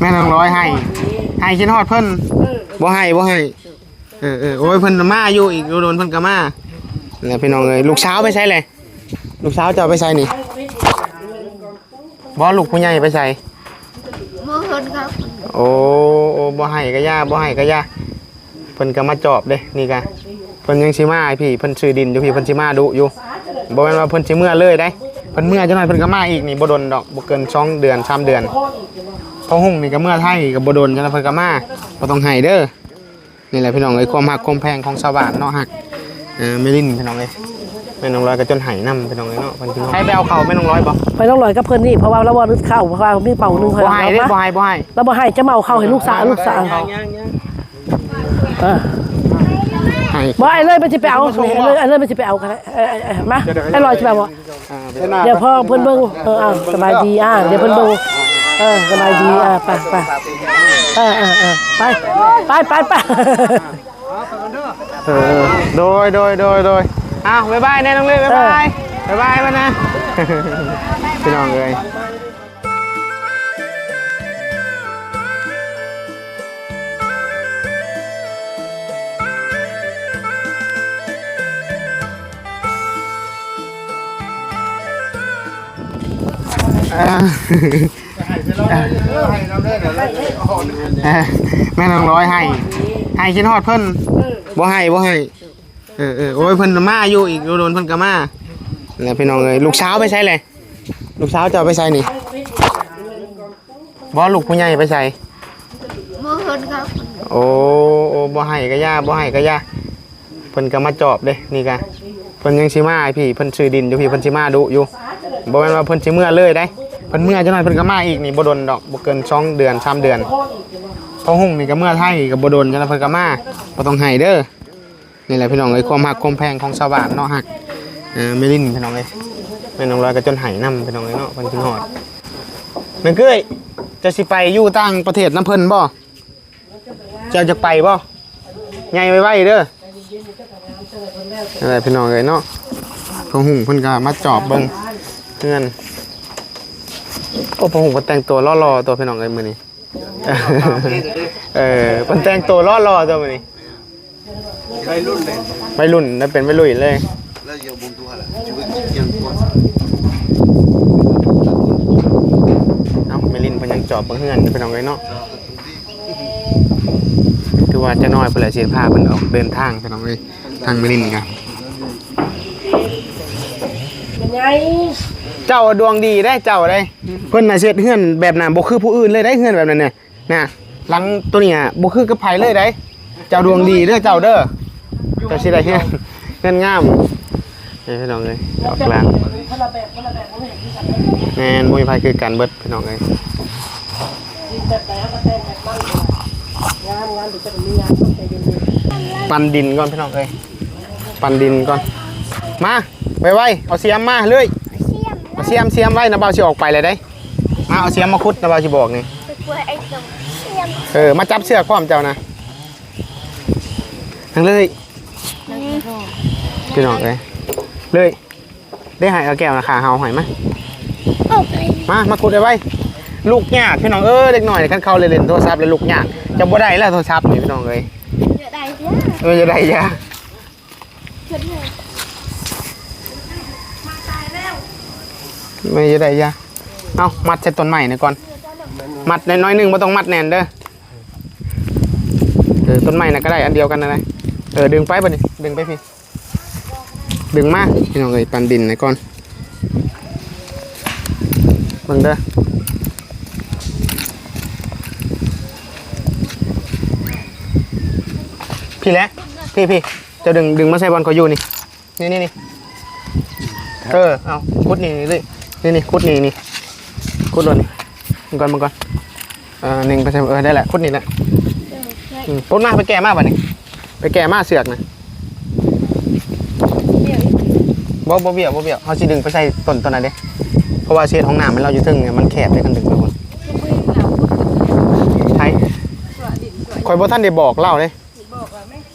แม่นางร้อยให้ให้คิดฮอดเพิ่นบ่ให้บ่ให้เออเออโอ้ยเพิ่นมาอยู่อีกโดนเพิ่นก็มาแล้วพี่น้องเอ้ยลูกสาวไปใช้เลยลูกสาวจะเอาไปใช้นี่บ่ลูกผู้ใหญ่ไปใช้บ่เพิ่นครับโอ้โอ้บ่ให้ก็ย่าบ่ให้ก็ย่าเพิ่นก็มาจอบเด้นี่กะเพิ่นยังสิมาให้พี่เพิ่นซื้อดินอยู่พี่เพิ่นสิมาดุอยู่บ่แม่นว่าเพิ่นสิเมื่อเลยได้เพิ่นเมื่อจังหน่อยเพิ่นก็มาอีกนี่บ่ดนดอกบ่เกินสองเดือนสามเดือนพอหุ่งนี่ก็เมื่อไทยก็บ่ดนจังหน่อยเพิ่นก็มาบ่ต้องให้เด้อนี่แหละพี่น้องเอ้ยความฮักความแพงของชาวบ้านเนาะฮักเออไม่ลิ้นพี่น้องเอ้ยแม่น้องร้อยก็จนไหนํพี่น้องเอ้ยเนาะเพิ่นสิให้ไปเอาเข้าแม่น้องร้อยบ่ไปต้องลอยกับเพิ่นนี่เพราะว่าเราว่านึกเข้าเพราะว่ามีเป่าหนึงคอยบ่เอาให้เด้มาบ่ให้บ่ให้แล้วบ่ให้จะมาเอาเข้าให้ลูกสาวลูกสาวเออให้บ่ไอ้เลยมันสิไปเอาไอ้เลยไอ้เลยมันสิไปเอากันเออเออเออมาไอ้ลอยสิไปบ่อ่า เดี๋ยวพ่อเพิ่นเบิ่งเอออ้าวสบายดีอ่าเดี๋ยวเพิ่นเบิ่งเออสบายดีอ่าไปไปเออเออเออไปไปไปไปเออโดยโดยโดยโดยอ้าวบ๊ายบายแน่น้องเล่บ๊ายบายบ๊ายบายมานะพี่น้องเลย แม่น้องร้อยให้ให้คิดฮอดเพิ่นบ่ให้บ่ให้เออเออโอ้ยเพิ่นมาอยู่อีกโดนเพิ่นก็มาแล้วพี่น้องเอ้ยลูกสาวไปใช้เลยลูกสาวจะเอาไปใช้นี่บ่ลูกผู้ใหญ่ไปใช้บ่เพิ่นครับโอ้โอ้บ่ให้ก็ย่าบ่ให้ก็ย่าเพิ่นก็มาจอบเด้นี่กะเพิ่นยังสิมาให้พี่เพิ่นซื้อดินอยู่พี่เพิ่นสิมาดุอยู่บ่แม่นว่าเพิ่นสิเมื่อเลยได้ เพิ่นเมื่อจังหน่อยเพิ่นก็มาอีกนี่บ่ดนดอกบ่เกินสองเดือนสามเดือนพอหุ่งนี่ก็เมื่อไทยกับบดนจังนะเพิ่นก็มาบ่ต้องให้เด้อนี่แหละพี่น้องเอ้ยความฮักความแพงของชาวบ้านเนาะฮักเออไม่ลิ้นพี่น้องเอ้ยแม่น้องลอยก็จนไหนํพี่น้องเอ้ยเนาะเพิ่นถึงฮอดแม่เก้ยจะสิไปอยู่ต่างประเทศน้ำเพิ่นบ่เจ้าจะไปบ่ใหญ่ไว้ๆเด้อนั่นแหละพี่น้องเอ้ยเนาะพอหุ่งเพิ่นก็มาจอบเบิ่งเพื่อน โอ้พอหุ่งก็แต่งตัวล่อๆตัวพี่น้องเอ้ยมือนี้เออมันแต่งตัวล่อรอตัวมันนี่ไปรุ่นเลยไม่รุ่นนั่นเป็นไม่รุ่ยเลยแล้วอย่าบุญตัวละชีวิตยังปวดเอ้าไม่ลินพยังจอบเบิ่อนเป็นเอาไงเนาะคือว่าจะน้อยเพิ่นละเสียผ้าเพิ่นออกเดินทางเป็นเอาไงทางไม่ลินกันเป็นไง เจ้าดวงดีได้เจ้าได้เพิ่นน่ะเฮ็ดเฮือนแบบนั้นบ่คือผู้อื่นเลยได้เฮือนแบบนั้นเนี่ยน่ะหลังตัวเนี้บ่คือกับไผเลยได้เจ้าดวงดีเด้อเจ้าเด้อเจ้าสิได้เฮือนเฮือนงามนี่พี่น้องเอ้ยออกกลางแบบคนละแบบบ่เห็นที่กันแม่นบ่มีไผคือกันเบิดพี่น้องเอ้ยแบบไหนก็แต่งแบบนั้นงาเดี๋ยปั่นดินก่อนพี่น้องเอ้ยปั่นดินก่อนมาไวๆเอาเสียมมาเลย เอาเสียมเสียมไว้นะบ่าวสิออกไปเลยได้มาเอาเสียมมาคุดนะบ่าวสิบอกนี่ไปกล้วยไอ้ตรงเสียมเออมาจับเชือกพร้อมเจ้านะทั้งเลยพี่น้องเอ้ยเลยได้ใหายเอาแก้วนะขาเฮาใหายมาโอ้ยมามาคุดไว้ไว้ลูกยากพี่น้องเอ้ยเด็กหน่อยคันเขาเล่นๆโทรศัพท์เลยลูกยากจะบ่ได้แล้วโทรศัพท์นี่พี่น้องเอ้ยเดี๋ยวได้เด้อเออจะได้ยา เพิ่นเลย ไม่จะได้ยาเอามัดใส่ต้นใหม่นี่ก่อน มัดน้อยๆหนึ่งไม่ต้องมัดแน่นเด้อเออต้นใหม่น่ะก็ได้อันเดียวกันนะนะเออดึงไปบ่นี่ดึงไปพี่ดึงมาพี่น้องเอ้ยปันดินหน่อยก่อนเบิ่งเด้อพี่แหละพี่พี่จะดึงดึงมาใส่บอลเขาอยู่นี่นี่นี่นี่เออเอาคุดนี่นี่เลย นี่นี่คุดนี่นี่คุดเลยนี่มึงก่อนมึงก่อนเออหนึ่งไปใส่เออได้แหละคุดนี่แหละอืมปุ๊บมาไปแก่มาบ่นี่ไปแก่มากเสือกนะบ่บ่เบี้ยวบ่เบี้ยวเขาสิดึงไปใส่ต้นต้นนั้นเด้เพราะว่าเศษของน้ำมันเราอยู่ถึงเนี่ยมันแคบได้กันดึงไปหมดไทยคอยบ่ท่านได้บอกเล่าเด้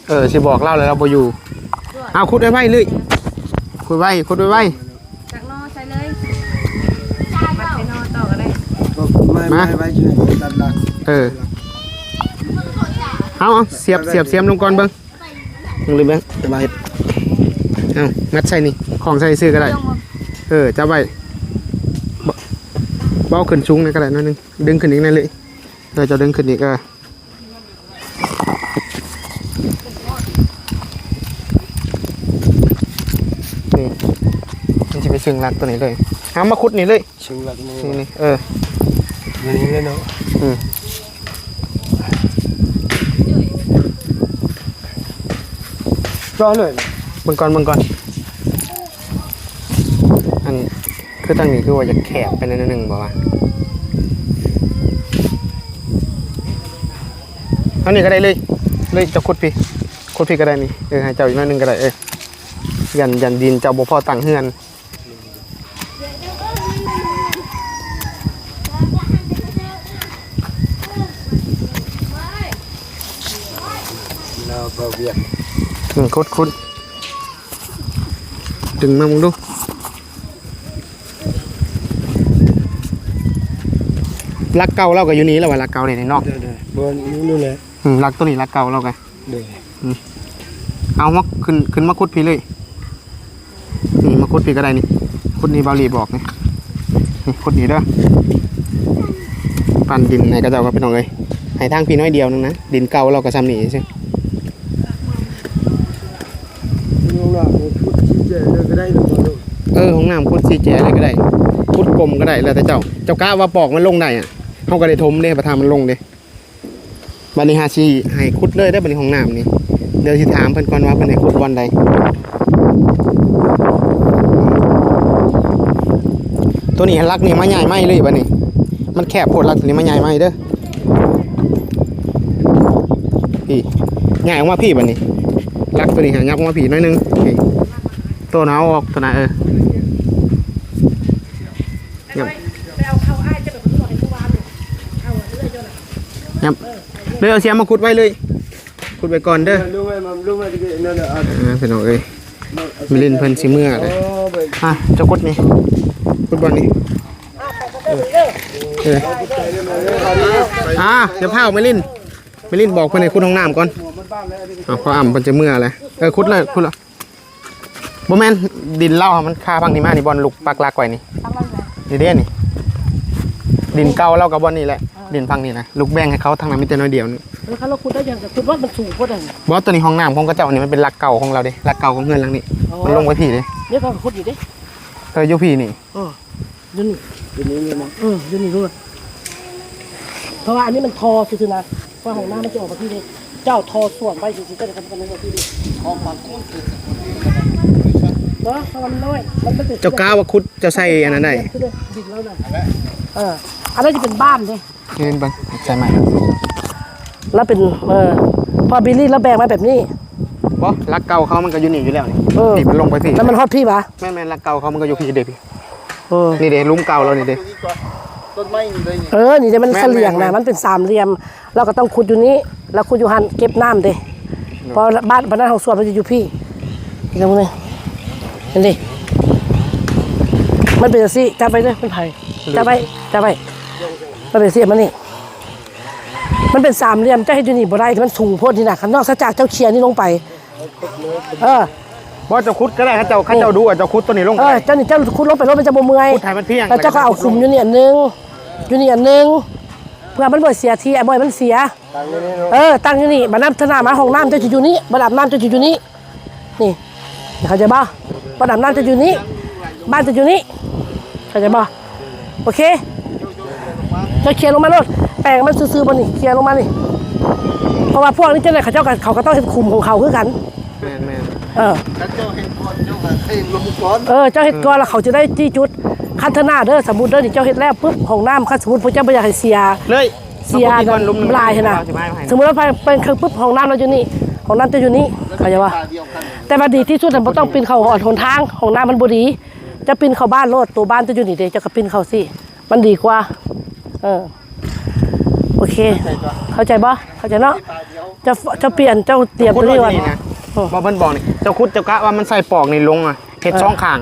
เออสิบอกเล่าแล้วเราบ่อยู่เอาขุดไว้ไว้เลยขุดไว้ขุดไว้ไว้ มัดไปนอต่อก็ได้ไม่มา ไว้ช่วยดันดันเออ เอาเอาเสียบเสียบเสียมลงก่อนเบิ่งลงเลยเบิ่งสบายเอางัดใส่นี่ ของใส่ซื้อก็ได้ เออจับไว้เบาเบาขึ้นสูงนี่ก็ได้หนิดนึง ดึงขึ้นอีกนั่นเลยเออจะดึงขึ้นอีกเออนี่มันจะไปซึ่งรักตัวนี้เลยหามาคุดนี่เลย ชิงหลักมือนี่นี่เออ นี่เลยเนาะอืมรอเลยเบิ่งก่อนเบิ่งก่อนอันคือตั้งนี้คือว่าจะแคบไปนิดนึงบอกว่าเอานี่ก็ได้เลยเลยจะขุดพี่ขุดพี่ก็ได้นี่เออให้เจ้าอีกหน้อยหนึงก็ได้เออยันยันดินเจ้าบ่พอตั้งเฮือน เราเบาเบียด อืมขุดขุดดึงมามึงดูลักเก่าเราก็อยู่นี่แล้วว่าลักเก่าเนี่ยในนอกเดี๋ยวเดี๋ยวบนนู้นนู่นเลยอืมลักตัวนี้ลักเก่าเราไงเดี๋ยวเอามาขึ้นขึ้นมาคุดพี่เลยนี่มาคุดพี่ก็ได้นี่คุดนี่บาลีบอกนี่นี่คุดนี่เด้อปั่นดินไหนก็จะเอาก็เป็นของเลยให้ทางพี่น้อยเดียวนึงนะดินเก่าเราก็ซ้ำนี่ใช่ นู้นน่ะพุทธที่เจ อก็ได้หรือเปล่าเออของน้ำคุดซีแจอะไรก็ได้คุดกลมก็ได้แล้วแต่เจ้า เจ้ากะว่าปอกมันลงได้อะเขาก็ได้ทมเด้ประทานมันลงเด้บันนี้ฮาชีให้คุดเลยได้บันนี้ของน้ำนี่เดี๋ยวสิถามเพิ่นก่อนว่าเพิ่นให้คุดวันใดตัวนี้ลักนี่มาใหญ่ไหมเลยบัดนี้ มันแคบโพดลักตัวนี้มาใหญ่ไหมเด้อพี่ใหญ่ออกมาพี่บัดนี้ลักตัวนี้หายับออกมาพี่น้อยนึง ตัวหนาวออกตัวไหนเออครับเลยเอาเสียมมาขุดไว้เลยขุดไว้ก่อนเด้อรู้ไหมมันรู้ไหมที่นั่นน่ะอะอ่าพี่น้องเอ้ยมิลินเพิ่นสิเมื่อเลยอะจะขุดนี่ขุดบอลนี่อ่าเดี๋ยวพาออกมิลินมิลินบอกเพิ่นให้ขุดห้องน้ำก่อนเอาพออ่ำเพิ่นจะเมื่อเลยเออขุดเลยขุดเลย บ่แม่นดินเล่าอะมันคาพังนี่มานี่บอลลูกปักลากไว้นี่นี่เด้นี่ ดินเก่าเล่ากับบอลนี่แหละ ดินพังนี่นะลูกแบ่งให้เขาทางนั้นมีแต่น้อยเดียวนึงแล้วเขาเราคุดได้ยังแต่คุดว่ามันสูงโคตรเลยบอสตัวนี้ห้องน้ำของกระเจ้านี่มันเป็นหลักเก่าของเราเด้หลักเก่าของเงินหลังนี้ มันลงไว้พี่เด้เนี่ยก็คุดอยู่ดิเอออยู่พี่นี่เออเดี๋ยวนี้ทีนี้นี่นะเออเดี๋ยวนี้ด้วยเพราะว่าอันนี้มันทอคือๆนะเพราะของหน้ามันจะออกมาที่นี่เจ้าทอส่วนไปจริงๆก็จะทำกันในที่นี่ออกมาคุดเนาะเพราะมันน้อยมันเป็นเจ้าก้าวว่าคุดเจ้าใส่อันนั้นได้คือเด้อดินแล้วน่ะเอออันนั้นจะเป็นบ้านเลยนี่เป็นเบังใส่ใหม่แล้วเป็นเออพอบิลลี่แล้วแบกมาแบบนี้บอสหลักเก่าเขามันก็อยู่นี่อยู่แล้วนี่เออนี่มันลงไปพี่แล้วมันฮอตพี่ปะแม่นแม่นหลักเก่าเขามันก็อยู่พี่เด้พี่เออนี่เด้ลุมเก่าเรานี่เด้ต้นไม้นี่เลยนี่เออนี่จะมันแม่นเสลี่ยงแม่นะนมันเป็นสามเหลี่ยมเราก็ต้องขุดอยู่นี้แล้วขุดอยู่หันเก็บน้ำเด้เพอบ้านบ้านนั้นของสวนมันจะอยู่พี่นี่ตรงนี้เห็นดิมันเป็นอย่างนี้จับไปเลยเป็นไผ่จับไปจับไปมันเป็นเสียมันนี่มันเป็นสามเหลี่ยมเจ้าให้ดูนี่บ่ได้มันสูงโพดนี่นะข้างนอกซะจากเจ้าเขียนนี่ลงไป เออบอสเจ้าคุดก็ได้เขาเจ้าเขาเจ้าดูอะเจ้าคุดตัวนี้ลงเอไปอเจ้านี่เจ้าขุดลงไปรถมันจะบ่เมื่อยคุดไทยมันเพียงแล้วเจ้าก็เอาคุมอยู่นี่อันหนึงอยู่นี่อันหนึงเพื่อมันบ่เสียทีไอ้บ่อยมันเสียทางนี้นี่เนาะเออตั้งอยู่นี่บัดน้ำธนามาห้องน้ำเจะอยู่นี่บัดอาบน้ำเจะอยู่นี่นี่ เข้าใจบ่บัดอาบน้ำเจะอยู่นี่บ้านเจะอยู่นี่เข้าใจบ่โอเคจะเคลียร์ลงมาโลดแปลงมันซื่อๆบ่นี่เคลียร์ลงมานี่เพราะว่าพวกนี้เจ้าไหนเขาเจ้าก็เขาก็ต้องเห็นคุมของเขาคือกันแม่นแม่นเออถ้าเจ้าเห็นก่อนเจ้าก็ให้ลงก่อนเออเจ้าเห็ดก่อนแล้วเขาจะได้ที่จุดคันธนาเด้อสมมุติเด้อนี่เจ้าเห็ดแล้วปุ๊บห้องน้ำคันสมมุติพระเจ้าบ่อยากให้เสียเลยเสียมาคุดที่ก่อนลุมลายใช่ไหมเอสิมาให้สมมติว่าเป็นเครื่องปุ๊บห้องน้ำเราอยู่นี่ห้องน้ำจะอยู่นี่เข้าใจปะตาเดียวกัน แต่ว่าดีที่สุดเราต้องปีนเข้าหอดหนทางห้องน้ำมันบดี จะปีนเข้าบ้านโลดตัวบ้านจะอยู่นี่เดี๋ยวจะก็ปีนเข้าสิมันดีกว่า เออโอเค เข้าใจปะเข้าใจเนาะจะจะเปลี่ยนเจ้าเตรียมคุตัดวนี้ไว้ก่อนนี่นะบอเพิ่นบอกนี่เจ้าคุดเจ้ากะว่ามันใส่ปอกนี่ลงอะเห็ดช่องข้าง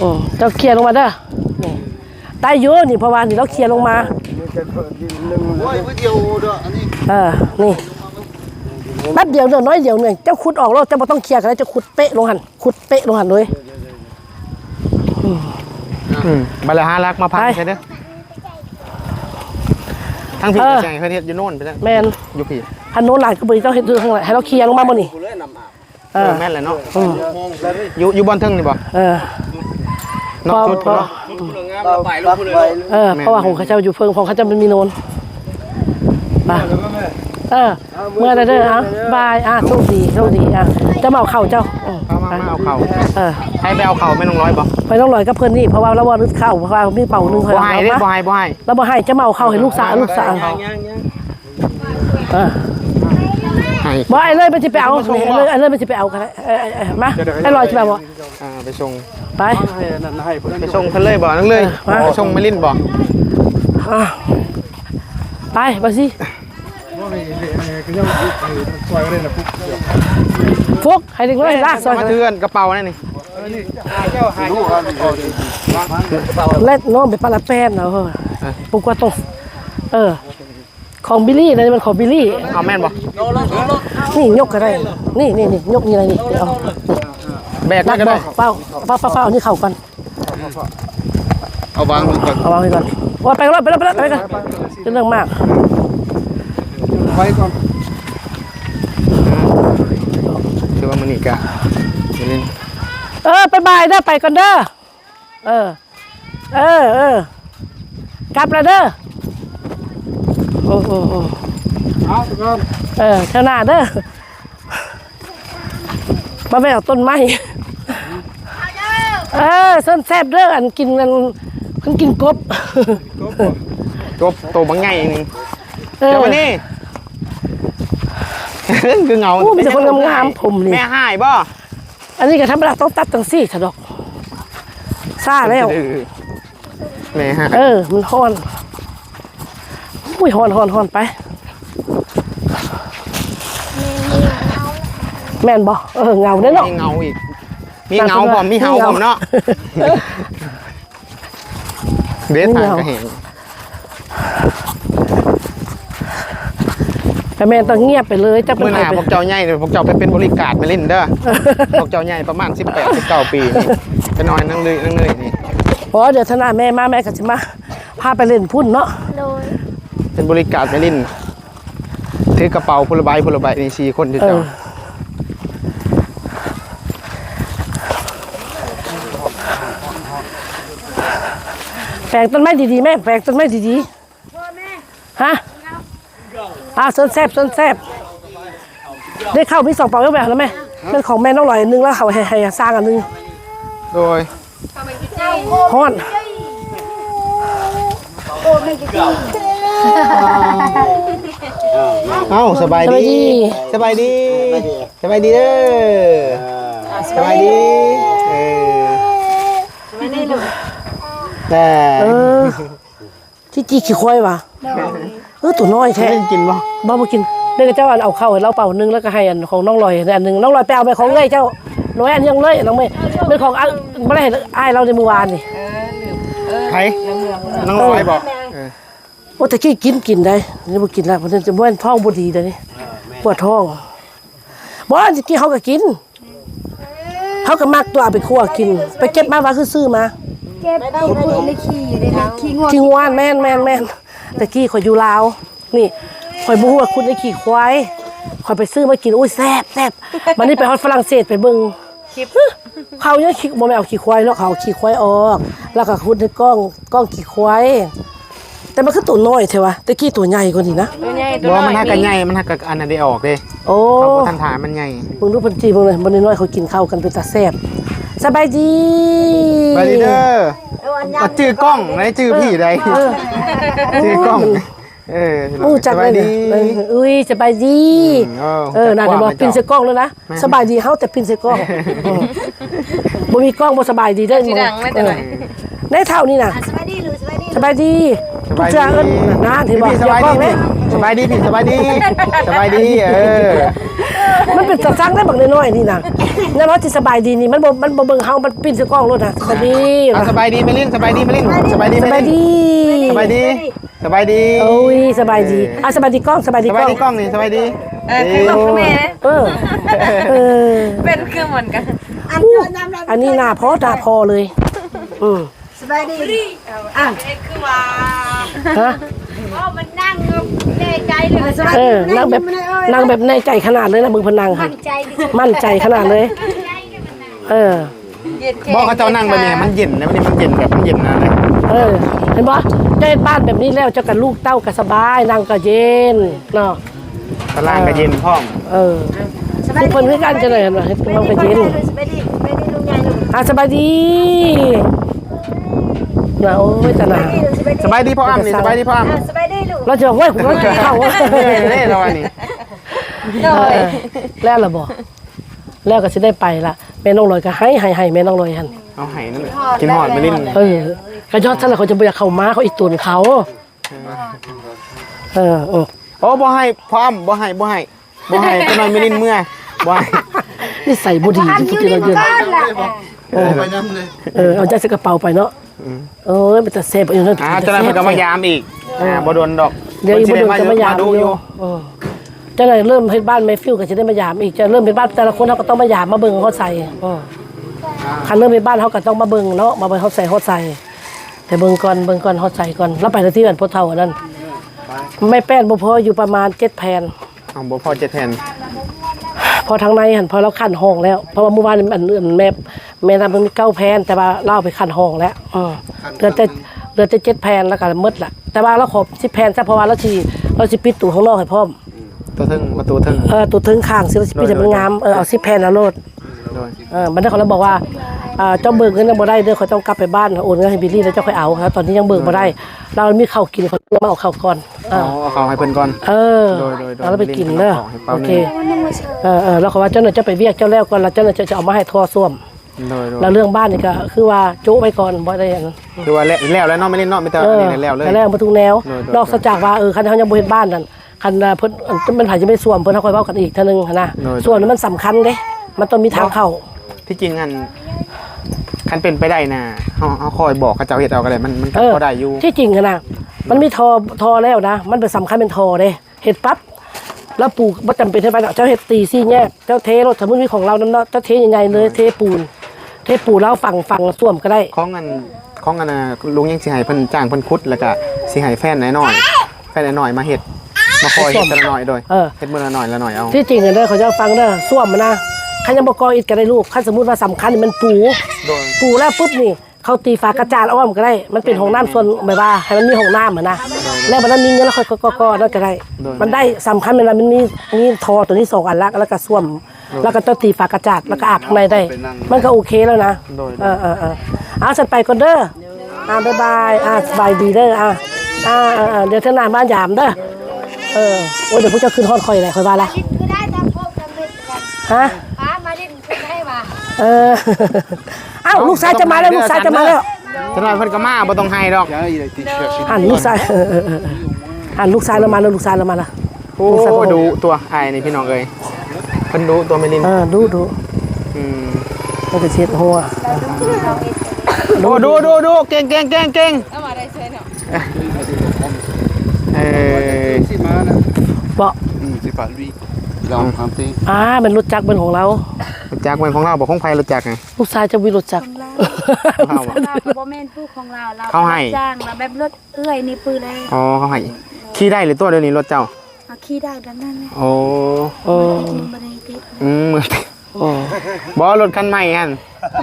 อืมเจ้าเคลียร์ลงมาเด้อนี่ได้เยอะนี่เพราะว่านี่เราเคลียร์ลงมาจะเพิ่มอีกหนึ่งโอ้ยมื้อเดียวเด้ออันนี้ เออ นี่ แป๊บเดียวเดียวน้อยเดียวหนึ่งเจ้าขุดออกแล้วเจ้าบ่ต้องเคลียร์กันแล้วเจะขุดเป๊ะลงหันขุดเป๊ะลงหันเลยอืมบาลาฮารักมาพักไปใช่เด้อทั้งพี่เออใช่เขาเฮ็ดอยู่โน่นไปจ้ะแมนอยู่พี่อันโน้นหลานก็บริเจ้าเห็นดูข้างหลังให้เราเคลียร์ลงมาบ่นี่กูเลยนำอาบเอเอออแม่นแหละเนาะอืมอยู่อยู่บอนเทึงนี่บ่เออเนาะพอชุดพอเนาะเราไปลูกเลยเออเพราะว่าของเขาเจ้าอยู่เพิ่งของเขาเจะมันมีโนนไป เออ เมื่อไรเด้ออะบายอะโชคดีโชคดีอะเจะมาเอาเข่าเจ้าอืมเอามามาเอาเข่าเออให้ไปเอาเข่าไม่ต้องร้อยบ่ไปต้องลอยกับเพื่อนนี่เพราะว่าเราว่ารึดเข้าเพราะว่ามีเป่าหนึ่งคอยบ่เอาให้เด้มาบ่ให้บ่ให้แล้วบ่ให้จะมาเอาเข้าให้ลูกสาวลูกสาวเออให้บ่ไอ้เลยมันจะไปเอาไอ้เลยไอ้เลยมันจะไปเอากันนะเออเออเออมาไอ้ลอยจะไปเอาบ่อ่าไปส่งไปให้นั่นให้เพิ่นไปส่งเพิ่นเลยบ่นั่งเลยเออมาไปส่งไม่ลิ้นบ่อะไปไปสิ ฟุกให้เด็กน้อยลากซอยมาเทือนกระเป๋านั่นี่เล่นน้องไปปลาละแป้นเนาะเอปุกว่าต้องเออ ของบิลลี่นะนี่มันของบิลลี่เอาแม่นบ่นี่ยกก็ได้ นี่นี่นี่ยกนี่อะไรนี่เอาแบกนันั่กนก็บ่ได้เป้าเป้าเป้าเป้าเอานี่เข่าก่อนเอาวางลงก่อนเอาวางไว้ก่อนว่าไปแล้วไปแล้วไปแล้วไปกันเป็นเรื่องมาก ไว้ก่อนคือว่ามื้อนี้ก็ไม่ลิ้นเออไปบายเด้อไปก่อนเด้อเออ เออเออกลับแล้วเด้อโอ้โอ้โอ้เอาก่อนเออขางหนาดเด้อมาแววต้นไม้เออเส้นแซบเด้ออันกินกันคนกินกบจบโตบังใหญ่นึงเออเดี๋ยววันนี้ คือเงาอู้มีแต่คนงามๆผมนี่แม่หายบ่อันนี้ก็ธรรมดาต้องตัดตั้งสี่ถดอกซาแล้วแม่หายเออ มันฮ้อนอุ้ยฮ้อนฮ้อนฮ้อนไป แม่นบ่เออเงาเด้อเนาะมีเงาอีก มีเงาพร้อมมีเห่าพร้อมเนาะเดสทางก็เห็น แต่แม่นต้องเงียบไปเลยจะเป็เมื่นอหใครน้าไปพวกเจ้าใหญ่เนี่ยพวกเจ้าไปเป็นบริการมาเล่นเด้อ พวกเจ้าใหญ่ประมาณ 18 19 ปีนี่ไปนอนนั่งเลยนั่งเลยนี่ เพราะเดี๋ยวธนาแม่มาแม่ก็จะมาพาไปเล่นพุ่นเนาะโดยเป็นบริการไปเล่นถือกระเป๋าพลใบพลใบนี่สี่คนที่เอเจ้าอแปลงต้นไม้ดีๆแม่แปลงต้นไม้ดีๆฮะ อ่าส้นแซบส้นแซบได้เข้ามีสองเป่าแล้วแม่แล้วแม่เป็นของแม่น้องลอยอันนึงแล้วเขาให้ให้สร้างอันนึงโดยฮ้อนเอ้าสบายสวัสดีดีสบายดีสบายดีเด้อสบายดีเออแต่เออที่จีขี้ควายวะเออตัวน้อยแท้ไม่กินบ่บ้ามากินเด็กเจ้าอันเอาเข้าให้เราเป่านึงแล้วก็ให้อันของน้องลอยอันหนึงน้องลอยไปเอาไปของเลยเจ้าน้อยอันยังเลยน้องเมย์เป็นของอันไม่ได้เห็นอ้ายเราในเมื่อวานนี่ใครน้องร้อยบอกเออโอ้แต่กี้กินกินได้นี่บ่กินแล้วเพราะฉะนั้นจะบ่นท้องบ่ดีเดี๋ยวนี้ปวดท้องบ่อันกี้เขาก็กินเขาก็มักตัวเอาไปคั่วกิน ไปเก็บมาว่าคือซื้อมาเก็บได้คุยในขี่เลยนะขี่งวงขี้งวานแม่นแม่นแม่น แต่กี้ข่อยอยู่ลาว นี่ข่อยบ่ฮู้ว่าคุณได้ขี่ควายข่อยไปซื้อมากินอุ้ยแซ่บแซ่บวันนี้ไปฮอดฝรั่งเศสไปเบิ่งเขายังขี่บ่แม่นเอาขี่ควายเนาะเขาเอาขี่ควายออก แล้วก็คุณในกล้องกล้องขี่ควายแต่มันคือตัวน้อยเท่วะแต่กี้ตัวใหญ่กว่านี้นะบอกว่ามันหักกันใหญ่มันหักกันอันนั้นได้ออกเด้โอ้เขาบ่ทันถามมันใหญ่มึงดูเพันจีมึงเลยมันน้อยๆเขากินข้าวกันเป็นตาแซ่บ สบายดีสบายดีเด้อมาจื้อกล้องไม่ได้จื้อพี่ใดจื้อกล้อง เอออู้จักสเลบายยดีเนี่ยอุ้ยสบายดีอืมเออน่าจะบอกปินใส่กล้องแล้วนะสบายดีเฮาแต่ปินใส่กล้องอืมบ่มีกล้องบ่สบายดีได้มึงเออได้เท่านี้น่ะสบายดีหรือสบายดีสบายดีสบาย เจ้าเอิ้นดีนะที่บอกพี่สอย่าบายกล้ดีองเลยสบายดีพี่สบายดีสบายดีเออมันเป็นตาซังได้บักน้อยๆนี่น่ะนั่นว่าสิสบายดีนี่มันบ่มันบ่เบิ่งเฮามันปินใส่กล้องโลดน่ะสบายดีเอาสบายดีไม่ลิ้นสบายดีไม่ลิ้นสบายดีสไม่บายลิ้นดีสบายดีสบายดีโอ้ยสบายดีอะสบายดีกล้องสบายดีสกบาล้ยองดีกล้องนี่สบายดีเออคือบอกแม่นะเออเออเป็นคือเหมือนกันอู้อันนี้หน้าพอตาพอเลยอืมส บายดีคือว่าฮะมันนั่งแน่ใจเลยสบายเอดีอนั่งแบบนั่งแบบในใจขนาดเลยนะมึงเพนนังค่ะ ใจดิมั่นใจขนาดเลย เออ บอกเขาเจ้านั่งไปเนี่ยมันเย็นนะวันนี้มันเย็นแบบมันเย็นนะเลยเออ เห็นปะเจ้าเฮ็ดบ้านแบบนี้แล้วเจ้ากับลูกเต้าก็สบายนั่งก็เย็นเนาะ ตารางก็เย็นพร้อมเออทุกคนคือกันจะเลยเห็นปะเฮ็ดมันก็เย็นสบายดีสบายดีลุงใหญ่ลุงอะสบายดี นะโอ้ยตาหนาสบายดีพ่ออ้ำนี่สบายดีพ่ออ้ำสบายดีลุงเราจะบอกว่าผมต้องกินข้าวเออเด้เราอันนี้เออแล้วล่ะบอกแล้วก็จะได้ไปละแม่น้องลอยก็ให้ให้ให้แม่น้องลอยหันเอาไห้นั่นแหละกินหอดมาลิ้นเออก็ยอดท่านละเขาจะไปอยากเข้ามาเขาอีกตุนเขาเออเออโอ้บ่ให้พ่ออ้ำบ่ให้บ่ให้บ่ให้จะนอนไม่ลิ้นเมื่อบ่ให้นี่ใส่บุดีที่ที่เราเยืนโอ้ไปน้ำเลยเออเอาใจใส่กระเป๋าไปเนาะ เออมันจะเซฟอยู่นั่นอ่าเจ้าหน้าที่ก็มายามอีกอ่าบ่โดนดอกเดี๋ยวอีกบุพิ่ญนสิจะได้มายามดูออยู่ยู่เออเจ้าหน่อยเริ่มให้บ้านไม่ฟิวก็จะได้มายามอีกจะเริ่มเป็นบ้านแต่ละคนเขาก็ต้องมายามมาเบิ่งเขาใส่เออคันเริ่มเป็นบ้านเขาก็ต้องมาเบิ่งเนาะมาเบิ่งเขาใส่เขาใส่แต่เบิ่งก่อนเบิ่งก่อนเขาใส่ก่อนแล้วไปที่บ้านพ่อเฒ่าอันนั้นไม่แป้นบ่พออยู่ประมาณเจ็ดแผ่นเอาบ่พอเจ็ดแผ่นพอทางในหันพอเราขั้นห้องแล้วเพราะว่าเมื่อวานมันอื่นแม่ แม่ทำมันมีเก้าแผ่นแต่ว่าเล่าไปขั้นห้องแล้วอืมเหลือแต่เหลือแต่เจ็ดแผ่นแล้วก็หมดละแต่ว่าเราขอสิบแผ่นซะเพราะว่าเราสิเราสิปิดตู้ข้างนอกให้พร้อมตัวทึ่งประตูทึ่งเออตู้ถึงข้างสิเราสิปิดให้มันงามเออเอาสิบแผ่นแล้วโลด โดยเออบันทึกเขาแล้วบอกว่าอ่าเจ้าเบิกเงินยังบ่ได้เด้อเขาต้องกลับไปบ้านโอนเงินให้บิลลี่แล้วเจ้าค่อยเอาครับตอนนี้ยังเบิกบ่ได้ เรามีข้าวกินเขามาเอาข้าวก่อนเออ๋ออเอาเขาให้เพิ่นก่อน เออโดยโดยโดยเอาแล้วไปกินเด้อขอให้เปล่าโอเคหนึ่งเออเออแล้วเขาว่าเจ้าหน่อยจะไปเวียกเจ้าแล้วก่อนแล้วเจ้าหน่อยจะจะเอามาให้ทั่วส้วม โดยโดยแล้วเรื่องบ้านนี่ก็คือว่าโจ้ไปก่อนบ่ได้อันนั้นคือว่าแล้วแล้วแล้วเนาะไม่เล่นเนาะไม่แต่เออันอนี้แล้วเลยแล้วมาทุกแนว โดยโดย นอกจากว่าเออคันเขายังบ่เฮ็ดบ้านนั่นคันอ่าเพิ่นมันไผจะไม่ส่วมเพิ่นเฮาค่อยเว้ากันอีกเท่านึงหั้นนะโดย ส่วนนั้นมันสำคัญเด้มันต้องมีทางเข้า ที่จริงอันคันเป็นไปได้นะเฮาเฮาคอยบอกเขาเจ้าเฮ็ดเอาก็ได้มันมันก็เออ พอได้อยู่ ที่จริงอะนะมันมีทอทอแล้วนะ มันเป็นสำคัญเป็นทอเด้เฮ็ดปั๊บแล้วปลูกบ่จำเป็นให้ไปเนาะเจ้าเฮ็ดตีซี่แยกเจ้าเทรถสมมุติมีของเรานำเนาะเจ้าเทใหญ่ๆเลยเทปูน เทปูนแล้วฝั่งฝั่งส่วมก็ได้ ของอันของอันน่ะลุงยังสิให้เพิ่นจ้างเพิ่นขุดแล้วก็สิให้แฟนน้อยๆแฟนน้อยๆมาเฮ็ดมาคอยเฮ็ดแต่ละหน่อยโดยเออ เฮ็ดมื้อละหน่อยละหน่อยเอาที่จริงอะเด้อเขาจะฟังเด้อส่วมมันนะคันยังบ่ก่ออิฐก็ได้ลูกคันสมมุติว่าสำคัญนี่มันปู โดยปูแล้วปุ๊บนี่เขาตีฝากระจาดอ้อมก็ได้ มันเป็นห้องน้ำส่วนแบบว่าให้มันมีห้องน้ำเหมือนนะแล้วมันนั้นมีเงินแล้วค่อยก็ก็นั่นก็ได้ มันได้สำคัญเวลามันมีมีทอตัวนี้สองอันละแล้วก็ส้วม แล้วก็ต้องตีฝากระจาดแล้วก็อาบข้างในได้ มันก็โอเคแล้วนะโดยเออเออเออเอาฉันไปก่อนเด้ออ่าบ๊ายบายอ่าสบายดีเด้ออ่าอ่าอ่าอ่าเดี๋ยวเท่านานบ้านยามเด้อเออโอ้ยเดี๋ยวพวกเจ้าขึ้นฮอดคอยเลยคอยว่าละคือได้ตามพวกตามเม็ดกันฮะป้ามาเล่นคือให้มาเออเอ้าลูกชายจะมาแล้วลูกชายจะมาแล้วจังหน่อยเพิ่นก็มาบ่ต้องให้ดอกย้ายเลยติดเชื้อหันลูกชายเออเออเออเออหันลูกชายเรามาแล้วลูกชายเรามาแล้วโอ้ดูตัวไอ้ายนี่พี่น้องเอ้ยเพิ่นดูตัวไม่ลินเออดูดูอืมมันจะเช็ดหัวดูดูดูดูเก่งเก่งเก่งเก่งเอามาได้เช่นเนาะเออสิมานะบอกอืมสิปาลุยลองทำสิอ่ามันรถจักรเป็นของเรารู้จักเป็นของเราบอกของไผรู้จักไงลูกชายจะวิรถจักรเขาบอกเราโบแมนผู้ของเราเราเขาให้จ้างเราแบบรถเอื้อยนี่ปืนเลยอ๋อเขาให้ขี่ได้หรือตัวเดี๋ยวนี้รถเจ้าเอา ขี้ได้ดังนั้นเลยโอ้โอ้กินบริติดอืมโอ้บอรถคันใหม่ฮัน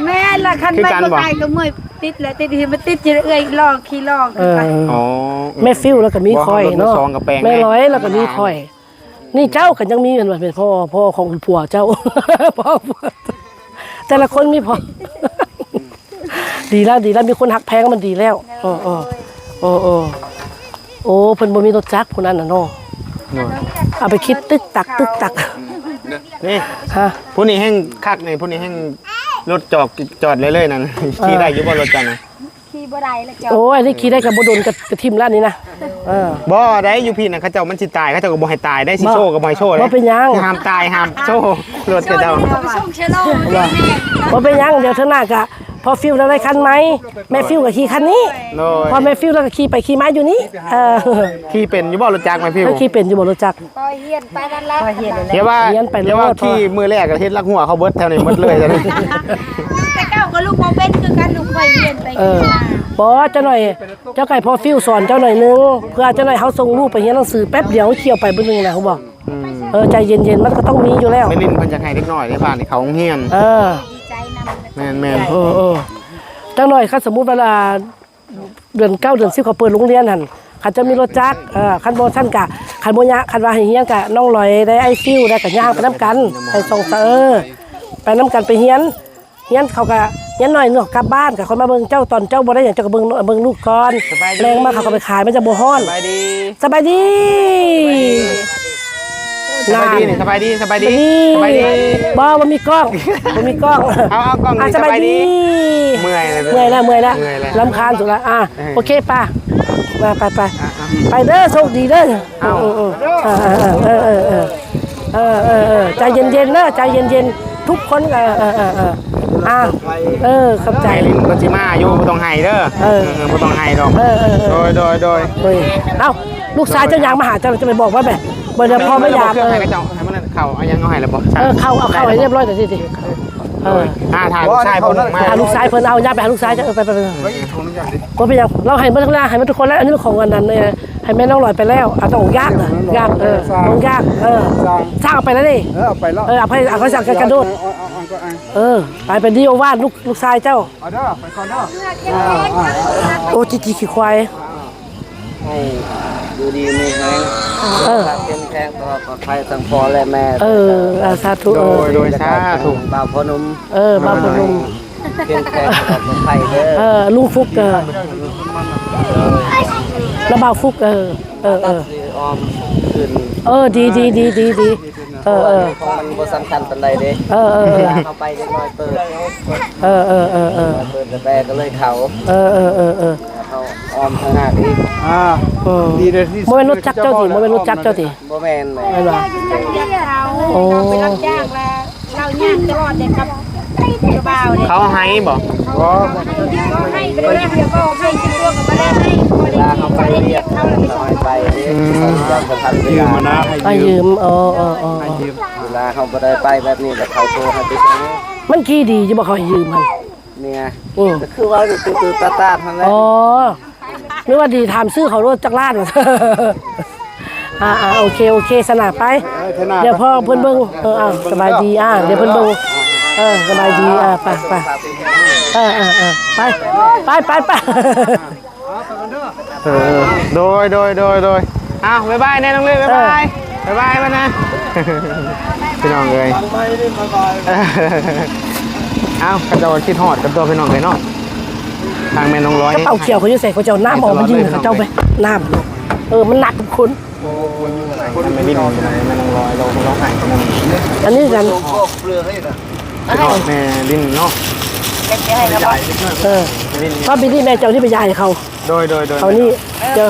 แม่ละคันคือไปการก็บอกตายก็เมื่อยติดแล้วติดที่มันติดจะเอื้อยลองขี้ลองเอออ๋อแม่ฟิวแล้วก็มีคอยเนาะบ่รถมือสองกับแปลงแม่ร้อยแล้วก็มีคอย นี่เจ้ากันยังมีกันว่าเป็นพ่อพ่อของผัวเจ้าพ่อผัวแต่ละคนมีพ่อดีแล้วดีแล้วมีคนหักแพงมันดีแล้วโอ้โอ้โอ้โอ้โอ้เพิ่นบ่มีรถจักรคนนั้นน่ะเนาะ เอาไปคิดตึกตักตึกตักนี่ฮะผู้นี้แห้งคักในผู้นี้แห้งรถจอดจอดเลยเลยนั่นขี่ได้อยู่บ่รถจันนะขี้บ่ได้แล้วเจ้าโอ้ยนี่ขี่ได้กับบ่โดนกับกระทิมร้านนี้นะเออบ่ได้อยู่พี่นะเขาเจ้ามันสิตายเขาเจ้าก็บ่ให้ตายได้สิบ่โชว์ก็บ่ให้โชว์บ่เป็นหยังห้ามตายห้ามโชว์รถเขาเจ้าเอาไปส่งเชลโลว่าบ่เป็นหยังเดี๋ยวเท่าหน้ากะ พอฟิวแล้วได้คันไหมแม่ฟิวกับขี่คันนี้โดยพอแม่ฟิวแล้วก็ขี่ไปขี่มาอยู่นี่เออขี่เป็นอยู่บ่รถจักรไหมพี่แล้วขี่เป็นอยู่บ่รู้จักปล่อยเฮียนไปนั่นละปล่อยเฮียนเดี๋ยวว่าเรียนไปเดี๋ยวว่าโลด ขี่มือแรกก็เฮ็ดลักหัวเขาเบิดแถวนี้หมดเลยจ้ะนี่ แต่เก้าก็ลูกโมเป็นคือกันลูกปล่อยเฮียนไปเออบ่เจ้าหน่อย เจ้าไก่พอฟิวสอนเจ้าหน่อยนึงเพื่อเจ้าหน่อยเฮาส่งลูกไปเรียนหนังสือแป๊บเดียวเที่ยวไปเบิ่งนึงนะเขาบอกอืมเออใจเย็นๆมันก็ต้องมีอยู่แล้ว ไม่ลิ้นเพิ่นจะให้เด็กน้อยได้ผ่านให้เขาโรงเรียน เออดีใจนำ แม่นแม่นเออเออจังหน่อยคันสมมุติเวลาเดือนเก้าเดือนสิบเขาเปิดโรงเรียนหั่นคันจะมีรถจักรเออคันบ่ท่านกะคันบ่ยะคันว่าให้เฮียนกะน้องลอยได้ไอฟิวได้กะย่างไปนํกันไปส่งเออไปนํกันไปเฮียนเฮียนเขาก็เฮียนหน่อยเนาะกลับบ้านกับคนมาเบิ่งเจ้าตอนเจ้าบ่ได้หยังเจ้าก็เบิ่งเบิ่งลูกก่อนแรงมากเขาก็ไปขายมันจะบ่ฮ้อนสบายดีสบายดี สบายดีนี่สบายดีสบายดีสบายดีบ่บ่มีกล้องบ่มีกล้องเอาเอากล้องอะนี่สบายดีเมื่อยเลยเมื่อยแล้วเมื่อยแล้วเมื่อยแล้วลำคาญสุดแล้วอะเออโอเคป่ะมาไปไปอะอะไปเด้อโชคดีเด้อเอาเออเออเออเออเออเออเออใจเย็นๆเด้อใจเย็นๆทุกคนเออเออเออเอออะเออเข้าใจใจลิ้นก็สิมาอยู่บ่ต้องให้เด้อเออบ่ต้องให้ดอกเออเออเอโดอยโดยโดยเฮ้ยเอ้าลูกชายเจ้าอยางมาหาเจ้าจะไปบอกว่าแบบ บ่เดี๋ยวพ่อไม่อยากเครื่เอองอให้กระเจ้าให้มันเข้าเอายังเอาให้แล้วบ่เออเข้าเอาเข้าให้เรียบร้อยแต่ทีทีเอออ่าถ่ายลูกชายผมมาหาลูกชายเพิ่นเอาย่าไปหาลูกชายเจ้าเออไปไปไปไว้ของนึงอย่างดิว่เป็นยังเราให้มาทุกอย่าให้มาทุกคนแล้วอันนี้เป็นของวันนั้นเนี่ยให้แม่น้องลอยไปแล้วอะต้องยากเหรอยากเออต้องยากเออสร้างเอาไปแล้วดิเออเอาไปแล้วเออเอาไปเอาไปสั่งกระโดดเอาเอาเอาก็เอาเออไปเป็นดีโอวาดลูกลูกชายเจ้า เอาเด้อไปก่อนเด้อโอ้จีจีขี้ควายดูดีมีแรง เออเข้มแข็งตลอดปลอดภัยทั้งพ่อและแม่เอออาสาธุโดเออยโดยสาธุ บ่าวพ่อหนุ่มเออบ้าบุญเข้มแข็งตลอดปลอดภัยเด้อเออลุงฟุกเออแล้วบ่าวฟุกเออเออเออคือออมขึ้นเออดีดีดีดีดีเออเออของมันบ่สำคัญปานใดเด้เออเออเวลาเข้าไปเล็กน้อยเปิดเออเออเออเออเปิดกระแตก็เลยเขา เออเออเออเออเขา ออมทางหน้าอีกอ่าอืมดีเลยที่โมเป็นรถจักรเจ้าติโมเป็นรถจักรเจ้าติบ่แม่นแหม่ไม่หรอเราโอ้ เราไปรับจ้างแล้วเราย่างตลอดเลยครับกระเบาเนี่ยเขาให้บ่ก็ให้ไปเลยเดี๋ยวก็ให้ชิ้นตัวกับมาได้ให้เวลาเขาไปเรียกเขาน้อยไปเด้เขาจำสถานเวยืมลามานะให้อายืมอ๋ออ๋ออ๋อยืมเวลาเขาบ่ได้ไปแบบนี้แต่เขาโทรให้ไปส่งมันขี้ดีจะบอกเขาให้ยืมมันเนี่ยอืมก็คือว่าตื่นๆตาๆทั้งนั้นอ๋อ นึกว่าดีถามซื้อเขารถจักรลาดอ่าอ่าโอเคโอเคสนาไป เดี๋ยวพ่อเพิ่นเบิ่งเอออ่าสบายดีอ่าเดี๋ยวเพิ่นเบิ่งเออสบายดีอ่าไปไปเออเออเออไปไปไปไปเออโดยโดยโดยโดยอ้าวบ๊ายบายแน่น้องเลยบ๊ายบายบ๊ายบายมานะพี่น้องเลยเอ้ากระโดดคิดหอดกับตัวพี่น้องเลยเนาะ ทางแม่น้องร้อยกระเป๋าเขียวเขาจะใส่เขาจะเอาน้ำออกมายิงเขาเจ้าไปน้ำเออมันหนักกับคุณไม่ดิ้นแม่น้องร้อยเราเราหายกันอันนี้กันพี่น้องแม่ดิ้นเนาะเออเพราะปีนี้แม่เจ้าที่ไปยายเขาโดยโดยโดยเขานี่เจอ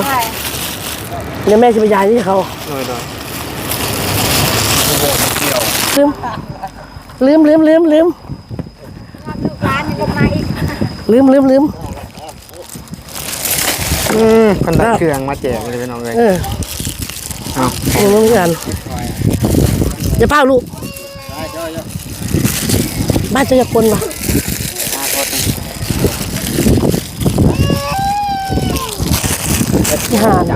เดี๋ยวแม่จะไปยายที่เขาโดยโดยลืมลืมลืมลืมลืมร้านก็มาอีก ลืมลืมลืมอืมคนตัดเครื่องมาแจกเลยพี่น้องเลยเออเอาลืมลืมกันอย่าเป้าลูกบ้านเจะจะคนวะที่หาน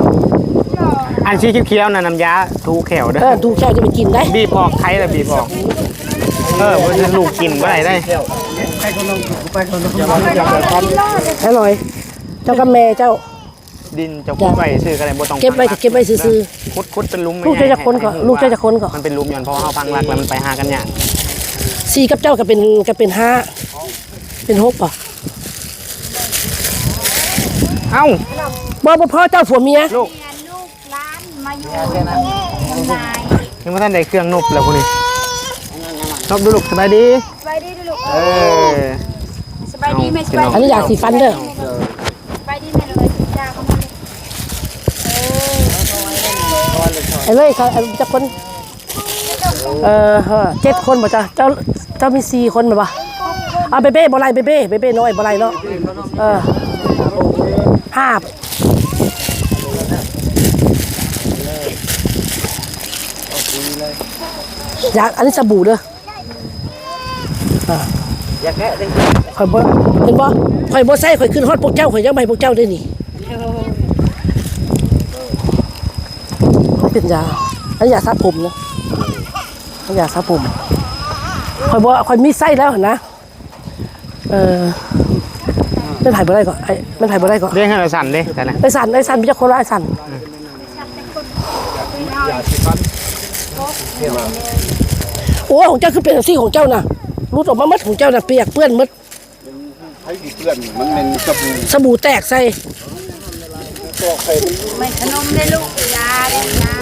อันชี้เขียวๆน่ะน้ำยาทูแขวเด้เอออดูแค่จะไปกินได้ บีบออกไข่ละบีบออก เออมันจะลูกกินเมื่อ ไหร่ได้อร่อย เจ้ากับแม่เจ้า ดินจะคุดไว้ซื้อกันเลยบ่ต้องเก็บไว้ก็เก็บไว้ซื่อคุดคุดเป็นหลุมลูกเจ้าจะคนก่อนลูกเจ้าจะคนก่อนมันเป็นหลุมย้อนเพราะว่าเขาพังรักแล้วมันไปหากันเนี่ยากๆสี่กับเจ้าก็เป็นก็เป็นห้าเป็นหกป่ะเอ้าบ่บ่พ่อเจ้าผัวเมียลูกลูกร้านมาอยู่ที่นี่นายยังไม่ทันได้เครื่องนบแล้วคนนี้ นบดูลูกสบายดี สบายดีลูกเออสบายดีไหมสบายอันดีนี้อยากสีฟันเด้อสบายดีไหมเลยจ้าเขามาไอ้เลยเขาเอาจะคนเอ่อฮะเจ็ดคนป่ะจ้ะเจ้าเจ้ามีสี่คนไหมป่ะเอาเบเบ้บ่ไรเบเบ้เบเบ้น้อยบ่ไรเนาะเออห้าบอยากอันนี้สบู่เด้อ อยากแกะได้ข่อยบ่เห็นบ่ข่อยบ่ใส่ข่อยขึ้นฮอดพวกเจ้าข่อยยังไม่ให้พวกเจ้าได้นี่เขาเป็นยาอันนี้ยาสระผมนะอันนี้ยาสระผมข่อยบ่ข่อยมีไส้แล้วนะเออมันถ่ายบ่ได้ก่อนไอ้มันถ่ายบ่ได้ก่อนเรียกให้เราสั่นเด้แต่นะไอ้สันไอ้สันมีจักคนละไอ้สันโอ้ของเจ้าคือเป็นจังซี่ของเจ้าน่ะ รูดออกมาหมดของเจ้าน่ะเปียกเปื้อนหมดให้ดีเพื่อนมันเป็นกระบูสบู่แตกใส่ไม่ขนมได้ลูกยาได้ยา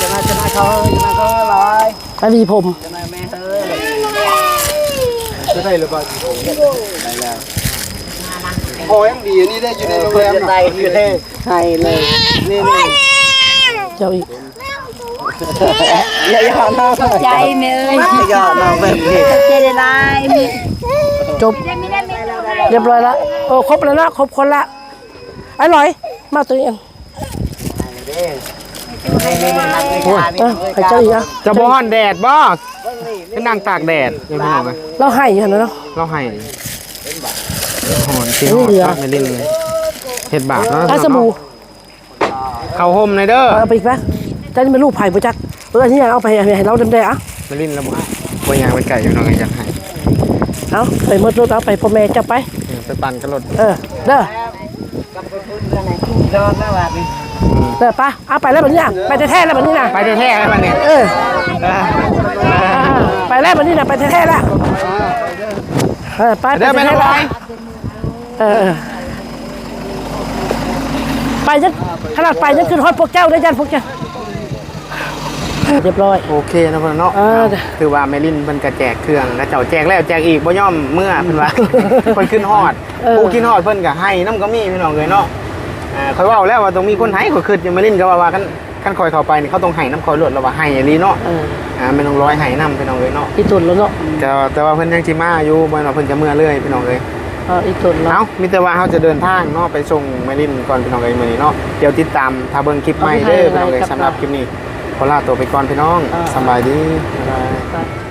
จะมาจะมาเขาจะมาเขาลอยไปวีผมจะมาแม่เฮ้ยจะได้หรือเปล่าพอยังดีนี่ได้อยู่ในโรงแรมนใจอยู่เลยให้เลยนี่นี่เจ้าอีก อย่าอย่าน้องใจเนยอย่าน้องเป็นที่ใจได้ลายจบเรียบร้อยแล้วโอ้ครบแล้วนะครบคนละไอ้ลอย มาตัวเองให้นี่มันนั่งโอ้ยเอาให้เจ้าอีกอะจะบ่ฮ้อนแดดบ่เป็นนางตากแดดยังพี่น้องเลยเราให้อยู่หั่นนะเนาะเราให้หอนที่หนี่อเหลือดไม่ลิ้นเลยเฮ็ดบาปเนาะไอ้สบู่เข้าห่มในอยเด้อเอาไปอีกไหมเจ้านี่เป็นลูกไผ่ประจักษ์เอออันนี้ยังเอาไปให้ให้เราเดิมได้อะไม่ลิ้นแล้วบ่บ่ยางเป็นไก่อยู่น้องอยากให้เอาไปหมดรถเอาไปพ่อแม่จะไปเออไปปั่นกระโดดเออเด้อโดนแล้วแบบนี้เด้อไปเอาไปแล้วแบบนี้นะไปแท้ๆแล้วแบบนี้นะไปแท้ๆแล้วมันเนี่ยเอออ่าไปแล้วแบบนี้นะไปแท้ๆแล้วเออไปเด้อไปน้องแท้ๆร้แล้อวยเออเออไปยันขนาดไปยันขึ้นฮอดพวกเจ้าได้ยันพวกเจ้า เรียบร้อย โอเคนะเพิ่นเนาะเออคือว่าแม่ลิ้นเพิ่นก็แจกเครื่องแล้วเจ้าแจกแล้วแจกอีกบ่ยอมเมื่อเพิ่นว่า เพิ่นขึ้นฮอดเออ ผู้ขึ้นฮอดเพิ่นก็ให้น้ำก็มีพี่น้องเอ้ยเนาะอ่าข่อยเว้าแล้วว่าต้องมีคนให้ข่อยคิดอยู่แม่ลิ้นก็ว่าว่าคันคันข่อยเข้าไปนี่เขาต้องให้น้ำข่อยลดแล้วว่าให้อีหลีเนาะเอออ่าแม่น้องร้อยให้น้ำพี่น้องเอ้ยเนาะอีตุนแล้วเนาะแต่ว่าแต่ว่าเพิ่นยังสิมาอยู่บ่แม่นว่าเพิ่นจะเมื่อเรื่อยพี่น้องเอ้ย เอออีตุนแล้ว เอ้ามีแต่ว่าเขาจะเดินทางเนาะไปส่งแม่ลิ้นก่อนพี่น้องเอ้ยมื้อนี้เนาะ เดี๋ยวติดตามถ้าเบิ่งคลิปใหม่เด้อพี่น้องเอ้ยสำหรับคลิปนี้ ขอลาตัวไปก่อนพี่น้องสำบายดีบ๊ายบาย ไป